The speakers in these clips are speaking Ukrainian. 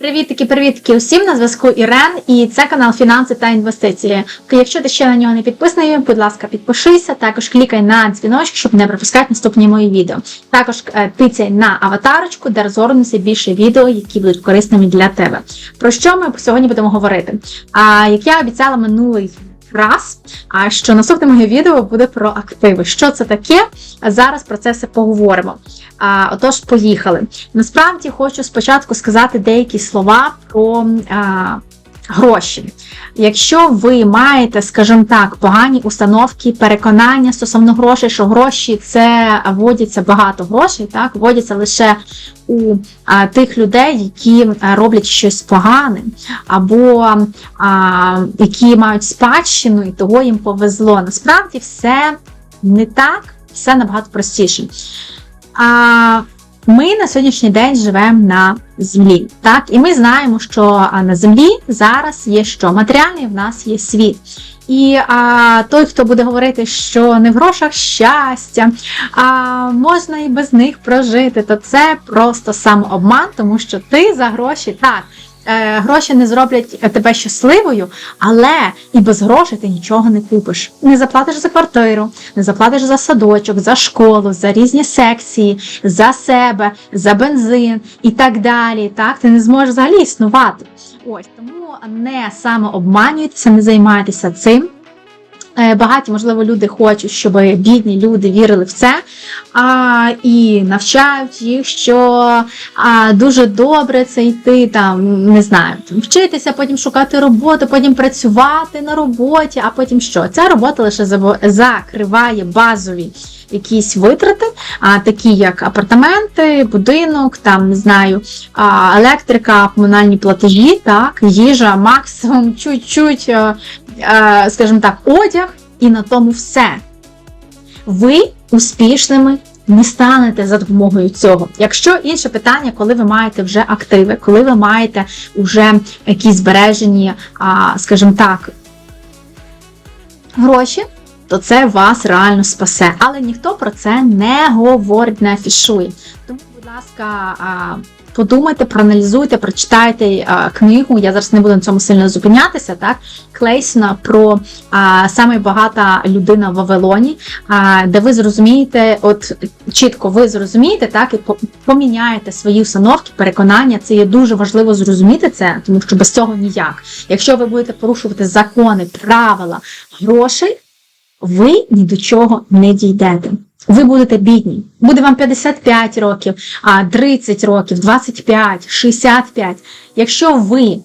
Привітки, привітки усім на зв'язку Ірен, і це канал Фінанси та інвестиції. Якщо ти ще на нього не підписаний, будь ласка, підпишися. Також клікай на дзвіночок, щоб не пропускати наступні мої відео. Також е, тицяй на аватарочку, де розгорнуться більше відео, які будуть корисними для тебе. Про що ми сьогодні будемо говорити? А як я обіцяла минулий раз, а що наступне моє відео буде про активи. Що це таке? Зараз про це все поговоримо. А, Отож, поїхали. Насправді хочу спочатку сказати деякі слова про а, гроші. Якщо ви маєте, скажімо так, погані установки, переконання стосовно грошей, що гроші це вводяться багато грошей, так вводяться лише у а, тих людей, які а, роблять щось погане, або а, які мають спадщину, і того їм повезло. Насправді все не так, все набагато простіше. А, ми на сьогоднішній день живемо на землі, так і ми знаємо, що на землі зараз є що матеріальний в нас є світ. І а, той, хто буде говорити, що не в грошах щастя, а можна і без них прожити, то це просто самообман, тому що ти за гроші так. Е, Гроші не зроблять тебе щасливою, але і без грошей ти нічого не купиш. Не заплатиш за квартиру, не заплатиш за садочок, за школу, за різні секції, за себе, за бензин і так далі. Так, ти не зможеш взагалі існувати. Ось тому не самообманюйтеся, не займайтеся цим. Е, Багаті, можливо, люди хочуть, щоб бідні люди вірили в це а, і навчають їх, що а, дуже добре це йти, там, не знаю, вчитися, потім шукати роботу, потім працювати на роботі, а потім що? Ця робота лише закриває базові якісь витрати, а, такі як апартаменти, будинок, там, не знаю, електрика, комунальні платежі, так, їжа, максимум, чуть-чуть. Е, е, скажімо так, одяг, і на тому все. Ви успішними не станете за допомогою цього. Якщо інше питання, коли ви маєте вже активи, коли ви маєте вже якісь збережені, скажімо так, гроші, то це вас реально спасе. Але ніхто про це не говорить, не афішує. Тому, будь ласка, а, подумайте, проаналізуйте, прочитайте а, книгу. Я зараз не буду на цьому сильно зупинятися. Так, Клейсона про а, саме багата людина в Вавилоні, а, де ви зрозумієте, от чітко ви зрозумієте, так і поміняєте свої установки, переконання. Це є дуже важливо зрозуміти це, тому що без цього ніяк. Якщо ви будете порушувати закони, правила, грошей, ви ні до чого не дійдете. Ви будете бідні. Буде вам 55 років, 30 років, 25, 65. Якщо ви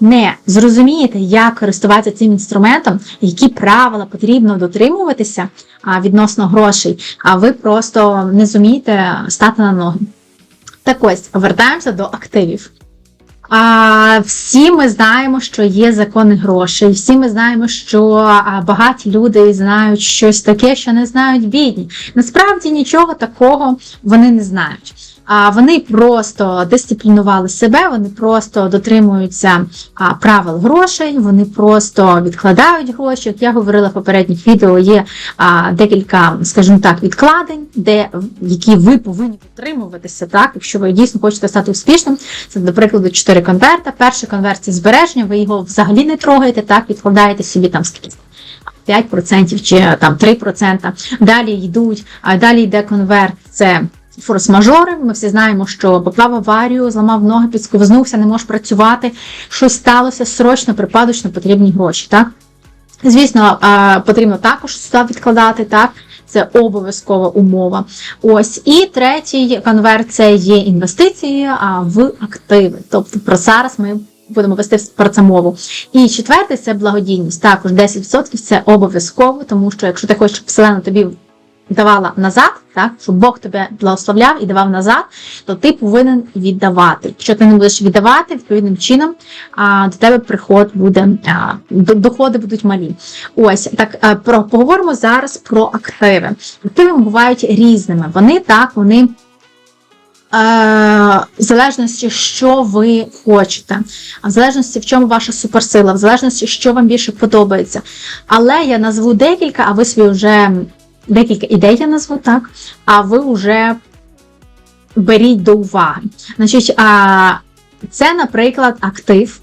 не зрозумієте, як користуватися цим інструментом, які правила потрібно дотримуватися відносно грошей, а ви просто не зумієте стати на ноги. Так ось, вертаємося до активів. А, всі ми знаємо, що є закони грошей, всі ми знаємо, що багаті люди знають щось таке, що не знають бідні. Насправді нічого такого вони не знають. А вони просто дисциплінували себе, вони просто дотримуються правил грошей, вони просто відкладають гроші. Як я говорила в попередніх відео, є декілька, скажімо так, відкладень, де які ви повинні дотримуватися, так, якщо ви дійсно хочете стати успішним. Це, до прикладу, 4 конверта. Перший конверт це збереження, ви його взагалі не трогаєте, так, відкладаєте собі там скільки. 5% чи там 3%. Далі йдуть, а далі йде конверт. Це форс-мажори. Ми всі знаємо, що поплав аварію, зламав ноги, підсковзнувся, не може працювати. Щось сталося срочно, припадочно потрібні гроші. Так? Звісно, потрібно також сюди відкладати, так? Це обов'язкова умова. Ось і третій конверт це є інвестиції в активи. Тобто про зараз ми будемо вести про це мову. І четвертий це благодійність. Також 10% це обов'язково, тому що якщо ти хочеш, щоб вселена тобі давала назад, так, щоб Бог тебе благословляв і давав назад, то ти повинен віддавати. Якщо ти не будеш віддавати відповідним чином, а, до тебе приход буде, а, до- доходи будуть малі. Ось так а, про поговоримо зараз про активи. Активи бувають різними. Вони так, вони. е, В залежності, що ви хочете, в залежності, в чому ваша суперсила, в залежності, що вам більше подобається. Але я назву декілька, а ви собі вже декілька ідей я назву так, а ви вже беріть до уваги. Значить, а, Це, наприклад, актив,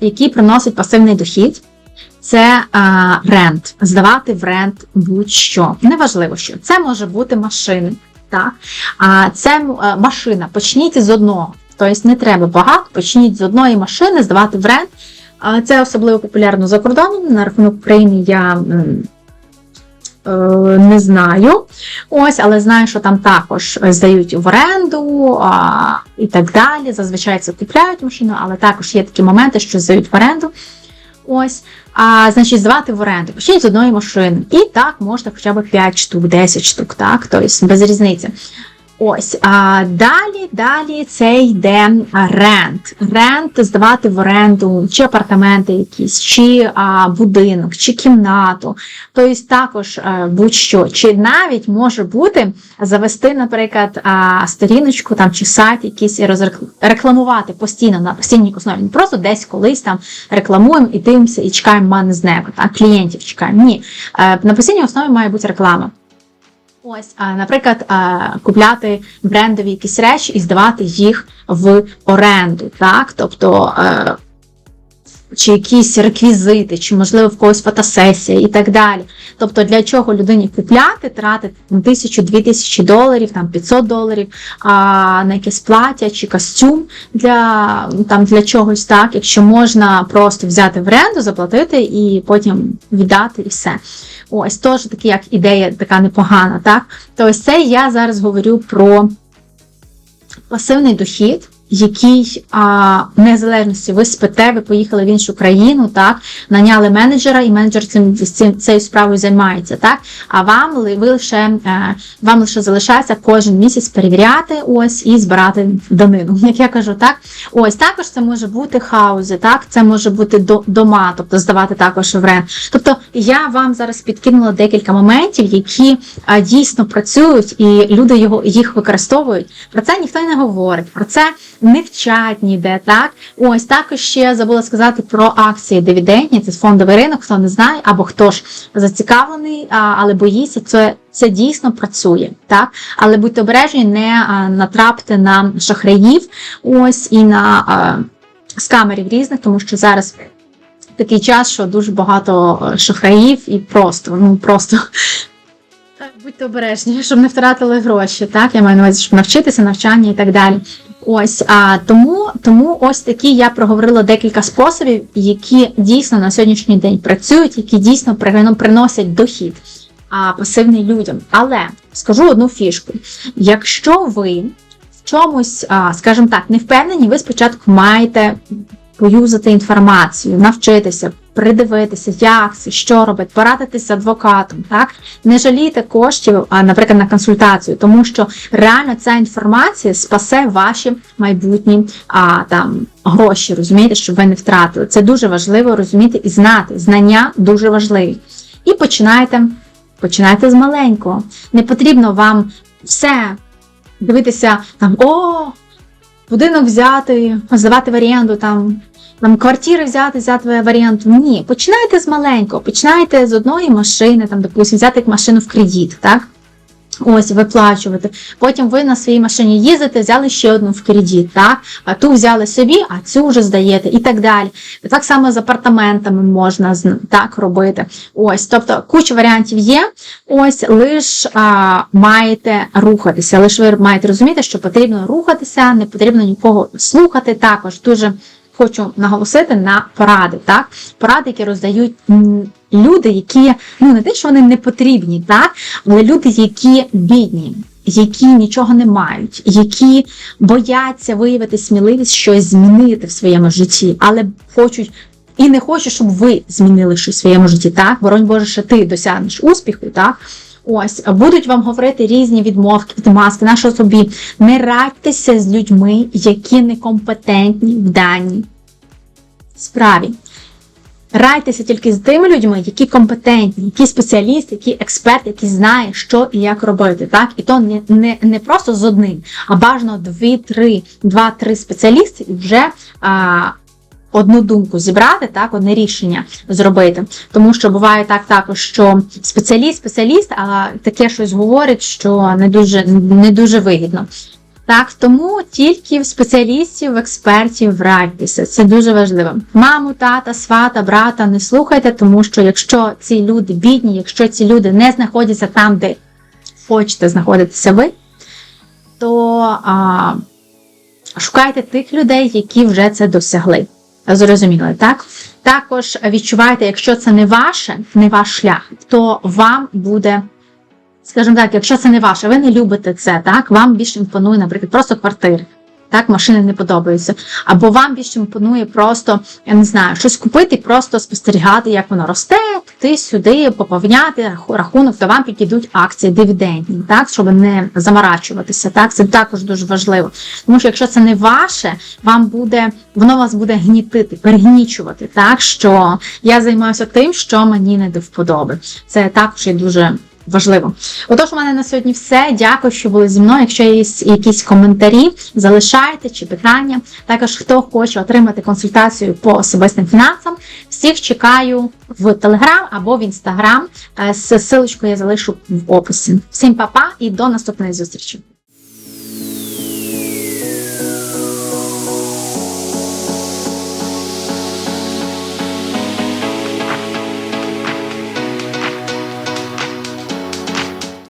який приносить пасивний дохід. Це а, рент, здавати в рент будь-що. Неважливо, що це може бути машини. Так? А це а, машина. Почніть з одного. Тобто не треба багато, почніть з одної машини, здавати в рент. Це особливо популярно за кордоном. На рахунок України я не знаю. Ось, але знаю, що там також здають в оренду а, і так далі. Зазвичай це купляють машину, але також є такі моменти, що здають в оренду. Ось, а, значить, здавати в оренду. Почніть з одної машини. І так можна хоча б 5 штук, 10 штук, так, тобто без різниці. Ось, а далі, далі це йде рент. Рент здавати в оренду чи апартаменти якісь, чи а, будинок, чи кімнату. Тобто також а, будь-що. Чи навіть може бути завести, наприклад, а, сторіночку там чи сайт якийсь і розрекламувати постійно на постійній основі. Просто десь колись там рекламуємо і дивимося, і чекаємо мани з неба. Клієнтів чекаємо. Ні. Е, На постійній основі має бути реклама. Ось, наприклад, купляти брендові якісь речі і здавати їх в оренду, так? Тобто, е, чи якісь реквізити, чи, можливо, в когось фотосесія і так далі. Тобто, для чого людині купляти, тратити там, тисячу, дві тисячі доларів, там 500 доларів а, на якесь плаття чи костюм для, там, для чогось, так, якщо можна просто взяти в оренду, заплатити і потім віддати і все. Ось теж таки як ідея така непогана, так? То ось це я зараз говорю про пасивний дохід, який а, незалежності ви спите, ви поїхали в іншу країну, так, наняли менеджера, і менеджер цим, цим цією справою займається, так? А вам ви лише е, вам лише залишається кожен місяць перевіряти ось і збирати данину. Як я кажу, так? Ось також це може бути хаузи, так? Це може бути до- дома, тобто здавати також в рент. Тобто я вам зараз підкинула декілька моментів, які а, дійсно працюють, і люди його їх використовують. Про це ніхто не говорить. Про це не вчать. Так ось також ще забула сказати про акції дивідендні. Це фондовий ринок, хто не знає, або хто ж зацікавлений, але боїться, це. Це дійсно працює, так? Але будьте обережні, не натрапте на шахраїв, ось і на скамерів різних, тому що зараз такий час, що дуже багато е, шахраїв і просто, ну просто будьте обережні, щоб не втратили гроші, так? Я маю на увазі, щоб навчитися, навчання і так далі. Ось, а тому, тому ось такі я проговорила декілька способів, які дійсно на сьогоднішній день працюють, які дійсно ну, приносять дохід а, пасивний людям. Але скажу одну фішку: якщо ви в чомусь, а, скажімо так, не впевнені, ви спочатку маєте поюзати інформацію, навчитися, придивитися, як це, що робить, порадитися з адвокатом, так? Не жалійте коштів, а, наприклад, на консультацію, тому що реально ця інформація спасе ваші майбутні а, там, гроші, розумієте, щоб ви не втратили. Це дуже важливо розуміти і знати. Знання дуже важливі. І починайте, починайте з маленького. Не потрібно вам все дивитися там, о, будинок взяти, здавати в оренду, там, там квартири взяти, взяти в оренду. Ні, починайте з маленького, починайте з одної машини, там, допустим, взяти машину в кредит, так? Ось виплачувати. Потім ви на своїй машині їздите, взяли ще одну в кредит, так? А ту взяли собі, а цю вже здаєте, і так далі. Так само з апартаментами можна так робити. Ось, тобто куча варіантів є. Ось лиш а, маєте рухатися. Лише ви маєте розуміти, що потрібно рухатися, не потрібно нікого слухати. Також дуже хочу наголосити на поради, так? Поради, які роздають люди, які ну не те, що вони не потрібні, так, але люди, які бідні. Які нічого не мають, які бояться виявити сміливість щось змінити в своєму житті, але хочуть і не хочуть, щоб ви змінили щось в своєму житті, так? Боронь Боже, що ти досягнеш успіху, так? Ось будуть вам говорити різні відмовки, відмазки, на що собі. Не радьтеся з людьми, які некомпетентні в даній справі. Райтеся тільки з тими людьми, які компетентні, які спеціалісти, які експерти, які знають, що і як робити. Так? І то не, не, не просто з одним, а бажано дві-три, два-три спеціалісти і вже а, одну думку зібрати, так, одне рішення зробити. Тому що буває так також, що спеціаліст, спеціаліст, а таке щось говорить, що не дуже, не дуже вигідно. Так, тому тільки в спеціалістів, в експертів. Це дуже важливо. Маму, тата, свата, брата не слухайте, тому що якщо ці люди бідні, якщо ці люди не знаходяться там, де хочете знаходитися ви, то а, шукайте тих людей, які вже це досягли. Зрозуміли, так? Також відчувайте, якщо це не ваше, не ваш шлях, то вам буде, скажімо так, якщо це не ваше, ви не любите це, так? Вам більше імпонує, наприклад, просто квартири. Так, машини не подобаються. Або вам більше імпонує просто, я не знаю, щось купити просто спостерігати, як воно росте, туди сюди, поповняти рахунок, то вам підійдуть акції дивідендні, так, щоб не заморачуватися. Так, це також дуже важливо. Тому що якщо це не ваше, вам буде, воно вас буде гнітити, перегнічувати, так що я займаюся тим, що мені не до вподоби. Це також є дуже важливо. Отож, у мене на сьогодні все. Дякую, що були зі мною. Якщо є якісь коментарі, залишайте чи питання. Також хто хоче отримати консультацію по особистим фінансам, всіх чекаю в Телеграм або в Інстаграм. Силочку я залишу в описі. Всім па-па і до наступної зустрічі!